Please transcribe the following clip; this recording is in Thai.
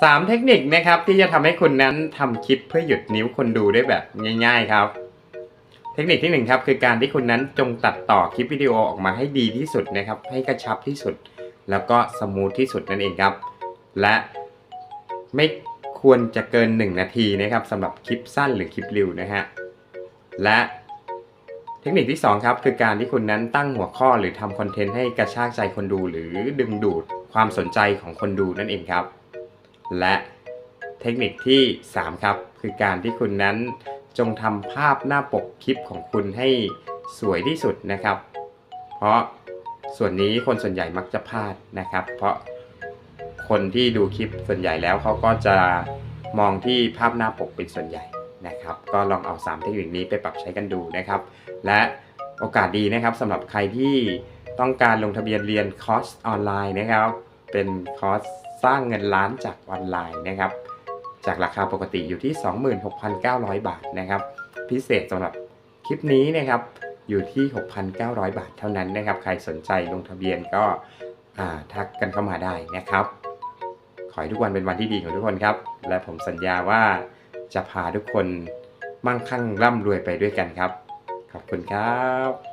3 เทคนิคนะครับที่จะทำให้คุณนั้นทำคลิปเพื่อหยุดนิ้วคนดูได้แบบง่าย ๆครับ เทคนิคที่หนึ่งครับคือการที่คุณนั้นจงตัดต่อคลิปวิดีโอออกมาให้ดีที่สุดนะครับ ให้กระชับที่สุด แล้วก็สมูทที่สุดนั่นเองครับ และไม่ควรจะเกิน 1 นาทีนะครับสำหรับคลิปสั้นหรือคลิปร็วนะฮะและเทคนิคที่ 2 ครับ คือการที่คุณนั้นตั้งหัวข้อหรือทำคอนเทนต์ให้กระชากใจคนดู หรือดึงดูดความสนใจของคนดูนั่นเองครับ และเทคนิคที่ 3 ครับ คือการที่คุณนั้นจงทำภาพหน้าปกคลิปของคุณให้สวยที่สุดนะครับ เพราะส่วนนี้คนส่วนใหญ่มักจะพลาดนะครับ เพราะคนที่ดูคลิปส่วนใหญ่แล้วเขาก็จะมองที่ภาพหน้าปกเป็นส่วนใหญ่นะครับ ก็ลองเอา 3 เทคนิคนี้ไปปรับใช้กันดูนะครับ และโอกาสดีนะครับสำหรับใครที่ต้องการลงทะเบียนเรียนคอร์สออนไลน์นะครับ เป็นคอร์ส สร้างเงินล้านจากออนไลน์นะครับ จากราคาปกติอยู่ที่ 26,900 บาทนะครับ พิเศษสำหรับคลิปนี้นะครับอยู่ที่ 6,900 บาทเท่านั้นนะครับ ใครสนใจลงทะเบียนก็อ่าทักกันเข้ามาได้นะครับ ขอให้ทุกวันเป็นวันที่ดีของทุกคนครับ และผมสัญญาว่าจะพาทุกคนมั่งคั่งร่ำรวยไปด้วยกันครับ ขอบคุณครับ